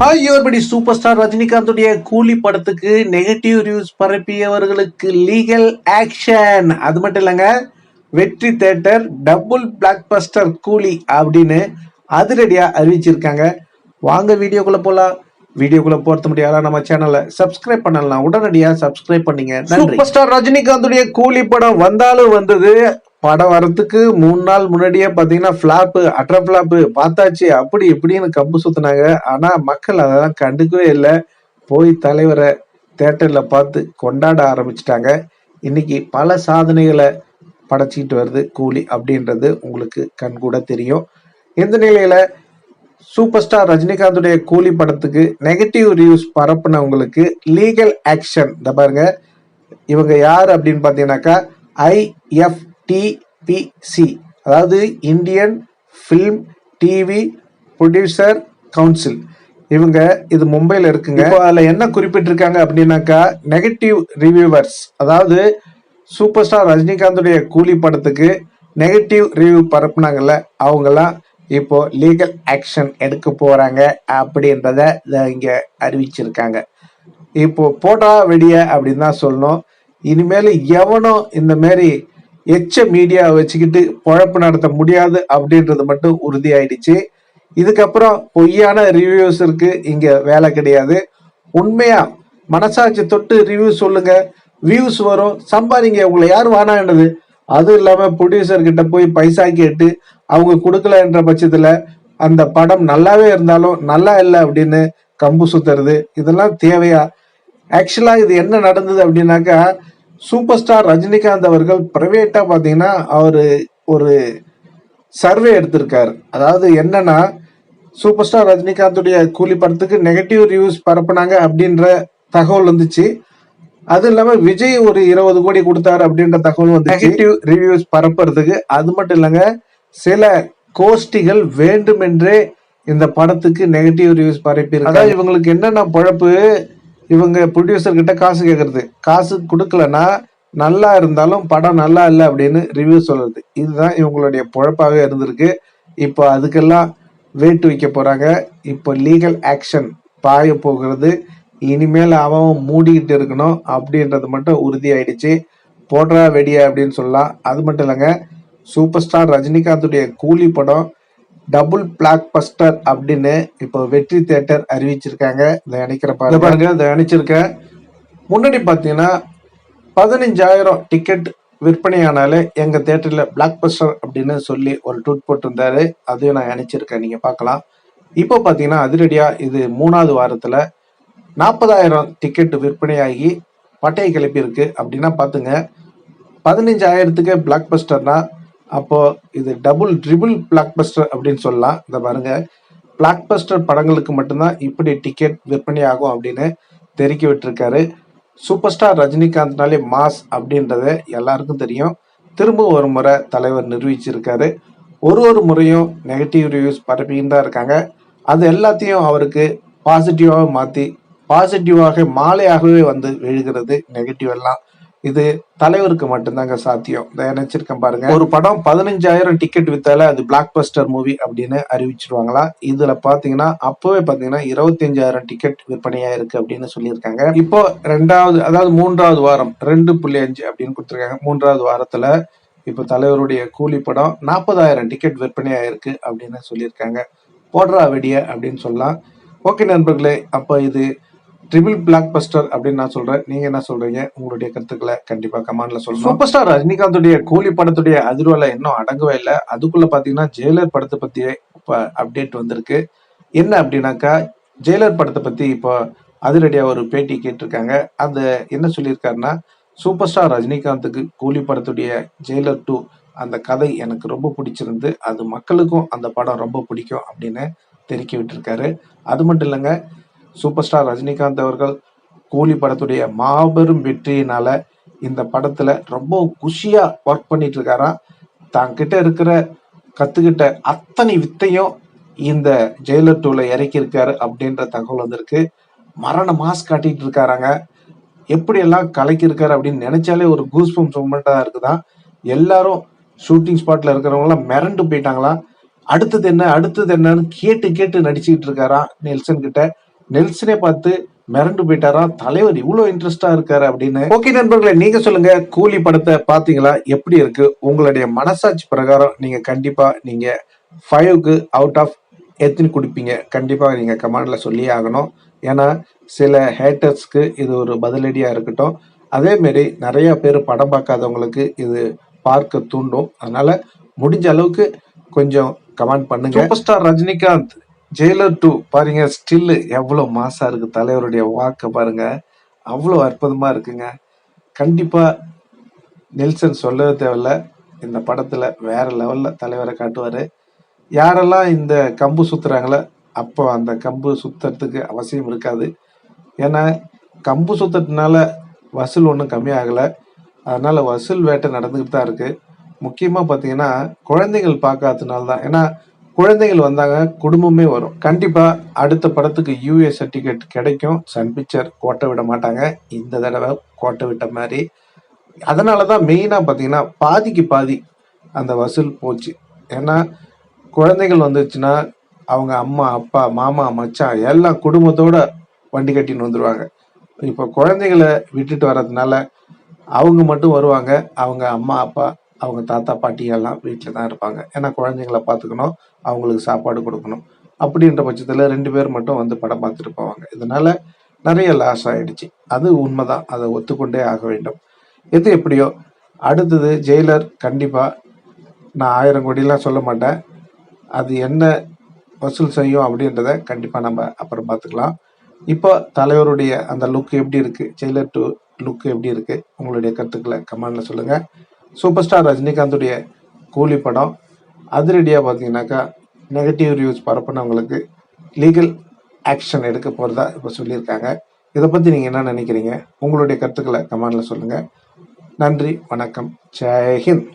Hi யுவர்படி super star ரஜினிகாந்துடைய கூலி படத்துக்கு negative reviews பரப்பியவர்களுக்கு லீகல் ஆக்ஷன் அது மட்டும் இல்லைங்க வெற்றி தேட்டர் டபுள் பிளாக் பஸ்டர் கூலி அப்படின்னு அதிரடியா அறிவிச்சிருக்காங்க. வாங்க வீடியோக்குள்ள போலாம். வீடியோக்குள்ள போறது முடியாத நம்ம சேனலை சப்ஸ்கிரைப் பண்ணலாம். உடனடியா சப்ஸ்கிரைப் பண்ணீங்க. சூப்பர் ஸ்டார் ரஜினிகாந்துடைய கூலி படம் வந்தாலும் வந்தது. படம் வரத்துக்கு மூணு நாள் முன்னாடியே பார்த்தீங்கன்னா ஃப்ளாப்பு அட்ர ஃப்ளாப்பு பார்த்தாச்சு. அப்படி இப்படின்னு கம்பு சுத்தினாங்க. ஆனால் மக்கள் அதெல்லாம் கண்டுக்கவே இல்லை. போய் தலைவரை தேட்டரில் பார்த்து கொண்டாட ஆரம்பிச்சிட்டாங்க. இன்னைக்கு பல சாதனைகளை படைச்சிக்கிட்டு வருது கூலி அப்படின்றது உங்களுக்கு கண்கூட தெரியும். இந்த நிலையில சூப்பர் ஸ்டார் ரஜினிகாந்துடைய கூலி படத்துக்கு நெகட்டிவ் ரிவ்யூஸ் பரப்புனவங்களுக்கு லீகல் ஆக்ஷன் இந்த பாருங்க. இவங்க யார் அப்படின்னு பார்த்தீங்கன்னாக்கா ஐஎஃப் டிபிசி அதாவது Indian film TV producer council. இவங்க இது மும்பையில் இருக்குங்க. இப்போ அதில் என்ன குறிப்பிட்டிருக்காங்க அப்படின்னாக்கா நெகட்டிவ் ரிவ்யூவர்ஸ் அதாவது சூப்பர் ஸ்டார் ரஜினிகாந்துடைய கூலி படத்துக்கு நெகட்டிவ் ரிவ்யூ பரப்புனாங்கல்ல அவங்கெல்லாம் இப்போ லீகல் ஆக்ஷன் எடுக்க போகிறாங்க அப்படின்றத இங்கே அறிவிச்சிருக்காங்க. இப்போ போட்டா வெடிய அப்படின்னு தான் சொல்லணும். இனிமேல் எவனும் இந்த மாரி எச்ச மீடியாவை வச்சுக்கிட்டு பொழப்பு நடத்த முடியாது அப்படின்றது மட்டும் உறுதியாயிடுச்சு. இதுக்கப்புறம் பொய்யான ரிவ்யூஸ் இருக்கு இங்க வேலை கிடையாது. உண்மையா மனசாட்சி தொட்டு ரிவ்யூ சொல்லுங்க வியூஸ் வரும் சம்பாதிங்க உங்களை யார் வானான்றது அதுவும் இல்லாம ப்ரொடியூசர் கிட்ட போய் பைசா கேட்டு அவங்க கொடுக்கலன்ற பட்சத்துல அந்த படம் நல்லாவே இருந்தாலும் நல்லா இல்லை அப்படின்னு கம்பு சுத்துறது இதெல்லாம் தேவையா? ஆக்சுவலா இது என்ன நடந்தது அப்படின்னாக்கா சூப்பர் ஸ்டார் ரஜினிகாந்த் அவர்கள் பிரைவேட்டா பாத்தீங்கன்னா அவரு ஒரு சர்வே எடுத்திருக்காரு. அதாவது என்னன்னா சூப்பர் ஸ்டார் ரஜினிகாந்துடைய கூலி படத்துக்கு நெகட்டிவ் ரிவ்யூஸ் பரப்புனாங்க அப்படின்ற தகவல் வந்துச்சு. அது இல்லாம விஜய் ஒரு இருபது கோடி கொடுத்தாரு அப்படின்ற தகவல் வந்து நெகட்டிவ் ரிவ்யூஸ் பரப்புறதுக்கு அது மட்டும் இல்லைங்க சில கோஷ்டிகள் வேண்டுமென்றே இந்த படத்துக்கு நெகட்டிவ் ரிவ்யூஸ் பரப்பி அதாவது இவங்களுக்கு என்னென்ன பழப்பு இவங்க ப்ரொடியூசர்கிட்ட காசு கேட்குறது காசு கொடுக்கலன்னா நல்லா இருந்தாலும் படம் நல்லா இல்லை அப்படின்னு ரிவ்யூ சொல்கிறது இதுதான் இவங்களுடைய பொழப்பாகவே இருந்திருக்கு. இப்போ அதுக்கெல்லாம் வேட்டு வைக்க போகிறாங்க இப்போ லீகல் ஆக்ஷன் பாய போகிறது. இனிமேல் அவன் மூடிக்கிட்டு இருக்கணும் அப்படின்றது மட்டும் உறுதியாயிடுச்சு. போடுறா வெடியா அப்படின்னு சொல்லலாம். அது மட்டும் இல்லைங்க. சூப்பர் ஸ்டார் ரஜினிகாந்துடைய கூலி படம் டபுள் பிளாக் பஸ்டர் அப்படின்னு இப்போ வெற்றி தேட்டர் அறிவிச்சிருக்காங்க. இதை நினைக்கிற பாருங்க. பாருங்க இதை நினைச்சிருக்கேன் முன்னாடி பார்த்தீங்கன்னா பதினஞ்சாயிரம் டிக்கெட் விற்பனையானாலே எங்க தேட்டர்ல பிளாக் பஸ்டர் அப்படின்னு சொல்லி ஒரு ட்வீட் போட்டிருந்தாரு. அதையும் நான் நினைச்சிருக்கேன். நீங்க பார்க்கலாம். இப்போ பார்த்தீங்கன்னா அதிரடியா இது மூணாவது வாரத்துல நாற்பதாயிரம் டிக்கெட் விற்பனையாகி பட்டையை கிளப்பியிருக்கு. அப்படின்னா பார்த்துங்க பதினஞ்சாயிரத்துக்கு பிளாக் பஸ்டர்னா அப்போ இது டபுள் ட்ரிபிள் பிளாக் பஸ்டர் அப்படின்னு சொல்லலாம். இந்த பாருங்க. பிளாக் பஸ்டர் படங்களுக்கு மட்டும்தான் இப்படி டிக்கெட் விற்பனை ஆகும் அப்படின்னு தெரிவிக்க விட்டுருக்காரு. சூப்பர் ஸ்டார் ரஜினிகாந்த்னாலே மாஸ் அப்படின்றத எல்லாருக்கும் தெரியும். திரும்ப ஒரு முறை தலைவர் நிரூபிச்சிருக்காரு. ஒரு ஒரு முறையும் நெகட்டிவ் ரிவ்யூஸ் பரப்பின்னு தான் இருக்காங்க. அது எல்லாத்தையும் அவருக்கு பாசிட்டிவாக மாற்றி பாசிட்டிவாக மாலையாகவே வந்து விழுகிறது நெகட்டிவ் எல்லாம். இது தலைவருக்கு மட்டும்தாங்க சாத்தியம். இதை நினைச்சிருக்கேன் பாருங்க. ஒரு படம் பதினஞ்சாயிரம் டிக்கெட் வித்தால அது பிளாக் பஸ்டர் மூவி அப்படின்னு அறிவிச்சிருவாங்களா? இதுல பாத்தீங்கன்னா அப்பவே பாத்தீங்கன்னா இருபத்தஞ்சாயிரம் டிக்கெட் விற்பனையா இருக்கு அப்படின்னு சொல்லியிருக்காங்க. இப்போ ரெண்டாவது அதாவது மூன்றாவது வாரம் ரெண்டு புள்ளி அஞ்சு அப்படின்னு கொடுத்துருக்காங்க. மூன்றாவது வாரத்துல இப்போ தலைவருடைய கூலி படம் நாற்பதாயிரம் டிக்கெட் விற்பனையா இருக்கு அப்படின்னு சொல்லியிருக்காங்க. போடுறா வெடிய அப்படின்னு சொல்லலாம். ஓகே நண்பர்களே அப்போ இது ட்ரிபிள் பிளாக் பஸ்டர் அப்படின்னு நான் சொல்றேன். நீங்க என்ன சொல்றீங்க? உங்களுடைய கருத்துக்களை கண்டிப்பா கமெண்ட்ல சொல்லுங்க சூப்பர் ஸ்டார் ரஜினிகாந்துடைய கூலி படத்துடைய அதிர்வலை இன்னும் அடங்கவே இல்லை. அதுக்குள்ள பாத்தீங்கன்னா ஜெயிலர் படத்தை பத்தியே அப்டேட் வந்திருக்கு. என்ன அப்படின்னாக்கா ஜெயிலர் படத்தை பத்தி இப்போ அதிரடியா ஒரு பேட்டி கேட்டிருக்காங்க. அந்த என்ன சொல்லியிருக்காருன்னா சூப்பர் ஸ்டார் ரஜினிகாந்துக்கு கூலி படத்துடைய ஜெயிலர் டூ அந்த கதை எனக்கு ரொம்ப பிடிச்சிருந்து அது மக்களுக்கும் அந்த படம் ரொம்ப பிடிக்கும் அப்படின்னு தெரிவிக்க விட்டுருக்காரு. அது மட்டும் இல்லைங்க சூப்பர் ஸ்டார் ரஜினிகாந்த் அவர்கள் கூலி படத்துடைய மாபெரும் வெற்றியினால இந்த படத்துல ரொம்ப குஷியா ஒர்க் பண்ணிட்டு இருக்காராம் தான் இருக்கிற கத்துக்கிட்ட அத்தனை வித்தையும் இந்த ஜெயிலர் டூல இறக்கி இருக்காரு அப்படின்ற தகவல் வந்திருக்கு. மரண மாஸ் காட்டிட்டு இருக்காராங்க எப்படி எல்லாம் அப்படின்னு நினைச்சாலே ஒரு கூஸ் பம்ஸ் மூமெண்டா இருக்குதான். எல்லாரும் ஷூட்டிங் ஸ்பாட்ல இருக்கிறவங்களாம் மிரண்டு போயிட்டாங்களாம் அடுத்தது என்ன அடுத்தது என்னன்னு கேட்டு கேட்டு நடிச்சுக்கிட்டு இருக்காராம் நெல்சன் கிட்ட நெல்சனே பார்த்து மிரண்டு போயிட்டாரா? தலைவர் இவ்வளோ இன்ட்ரெஸ்டா இருக்காரு அப்படின்னு. ஓகே நண்பர்களே நீங்க சொல்லுங்க. கூலி படத்தை பாத்தீங்களா எப்படி இருக்கு? உங்களுடைய மனசாட்சி பிரகாரம் நீங்க கண்டிப்பா நீங்க ஃபைவ்க்கு அவுட் ஆஃப் எத்தனை கொடுப்பீங்க. கண்டிப்பாக நீங்கள் கமெண்டில் சொல்லியே ஆகணும். ஏன்னா சில ஹேட்டர்ஸ்க்கு இது ஒரு பதிலடியாக இருக்கட்டும். அதேமாரி நிறையா நிறைய பேர் படம் பார்க்காதவங்களுக்கு இது பார்க்க தூண்டும். அதனால் முடிஞ்ச அளவுக்கு கொஞ்சம் கமெண்ட் பண்ணுங்க. Super star Rajinikanth. Jailer two பாருங்க ஸ்டில்லு எவ்வளோ மாசா இருக்கு தலைவருடைய வாக்கை பாருங்க. அவ்வளோ அற்புதமா இருக்குங்க. கண்டிப்பா நெல்சன் சொல்லவே தேவையில்ல இந்த படத்துல வேற லெவல்ல தலைவரை காட்டுவாரு. யாரெல்லாம் இந்த கம்பு சுத்துறாங்களோ அப்போ அந்த கம்பு சுத்துறதுக்கு அவசியம் இருக்காது. ஏன்னா கம்பு சுத்துறதுனால வசூல் ஒன்றும் கம்மியாகலை. அதனால வசூல் வேட்டை நடந்துக்கிட்டு தான் இருக்கு. முக்கியமாக பார்த்தீங்கன்னா குழந்தைகள் பார்க்காததுனால தான் ஏன்னா குழந்தைகள் வந்தாங்க குடும்பமே வரும். கண்டிப்பா அடுத்த படத்துக்கு யூஏ சர்டிஃபிகேட் கிடைக்கும். சன் பிக்சர் கோட்டை விட மாட்டாங்க. இந்த தடவை கோட்டை விட்ட மாதிரி. அதனால தான் மெயினாக பார்த்தீங்கன்னா பாதிக்கு பாதி அந்த வசூல் போச்சு. ஏன்னா குழந்தைகள் வந்துச்சுன்னா அவங்க அம்மா அப்பா மாமா மச்சான் எல்லாம் குடும்பத்தோட வண்டி கட்டின்னு வந்துருவாங்க. இப்போ குழந்தைகளை விட்டுட்டு வர்றதுனால அவங்க மட்டும் வருவாங்க. அவங்க அம்மா அப்பா அவங்க தாத்தா பாட்டி எல்லாம் வீட்டில் தான் இருப்பாங்க. ஏன்னா குழந்தைங்களை பார்த்துக்கணும் அவங்களுக்கு சாப்பாடு கொடுக்கணும். அப்படின்ற பட்சத்தில் ரெண்டு பேர் மட்டும் வந்து படம் பார்த்துட்டு போவாங்க. இதனால நிறைய லாஸ் ஆயிடுச்சு. அது உண்மைதான். அதை ஒத்துக்கொண்டே ஆக வேண்டும். எது எப்படியோ அடுத்தது ஜெயிலர் கண்டிப்பாக நான் ஆயிரம் கோடிலாம் சொல்ல மாட்டேன். அது என்ன வசூல் செய்யும் அப்படின்றத கண்டிப்பாக நம்ம அப்புறம் பார்த்துக்கலாம். இப்போ தலைவருடைய அந்த லுக் எப்படி இருக்குது ஜெயிலர் டூ லுக் எப்படி இருக்குது உங்களுடைய கருத்துக்களை கமெண்டில் சொல்லுங்கள் சூப்பர் ஸ்டார் ரஜினிகாந்துடைய கூலி படம். அதிரடியாக பார்த்தீங்கன்னாக்கா நெகட்டிவ் ரிவ்யூஸ் பரப்புனவங்களுக்கு லீகல் ஆக்ஷன் எடுக்க போகிறதா இப்போ சொல்லியிருக்காங்க. இதை பற்றி நீங்கள் என்ன நினைக்கிறீங்க? உங்களுடைய கருத்துக்களை கமெண்டில் சொல்லுங்கள் நன்றி வணக்கம். ஜெய்ஹிந்த்